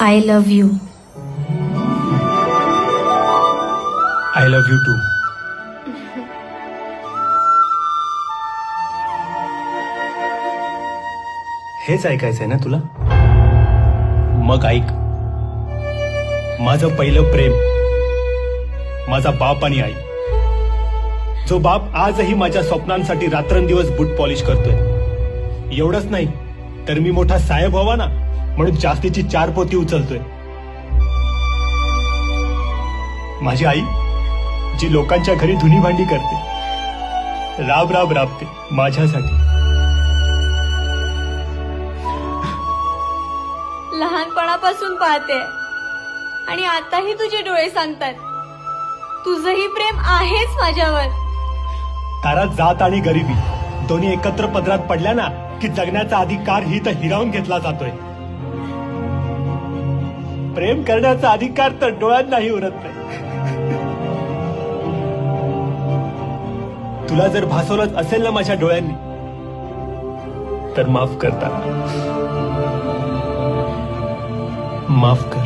I love you I love you too हेच ऐकायचंय ना तुला? मग ऐक. माझं पहिलं प्रेम माझा बाप आणि आई. जो बाप आजही माझ्या स्वप्नांसाठी रात्रंदिवस बूट पॉलिश करतोय. एवढंच नाही तर मी मोठा साहेब व्हावा ना? म्हणून जास्तीची चार पोती उचलतोय. माझी आई जी लोकांच्या घरी धुनी भांडी करते राब राब राबते माझ्यासाठी. लहानपणापासून पाहते. आणि आताही तुझे डोळे सांगतात. तुझंही प्रेम आहेच माझ्यावर. तारा जात आणि गरिबी दोन्ही एकत्र पदरात पडल्या ना की जगण्याचा अधिकार ही तर हिरावून घेतला जातोय. प्रेम करण्याचा अधिकार तर डोळ्यांनाही उरत नाही. तुला जर भासवलंच असेल ना माझ्या डोळ्यांनी तर माफ करता. माफ कर.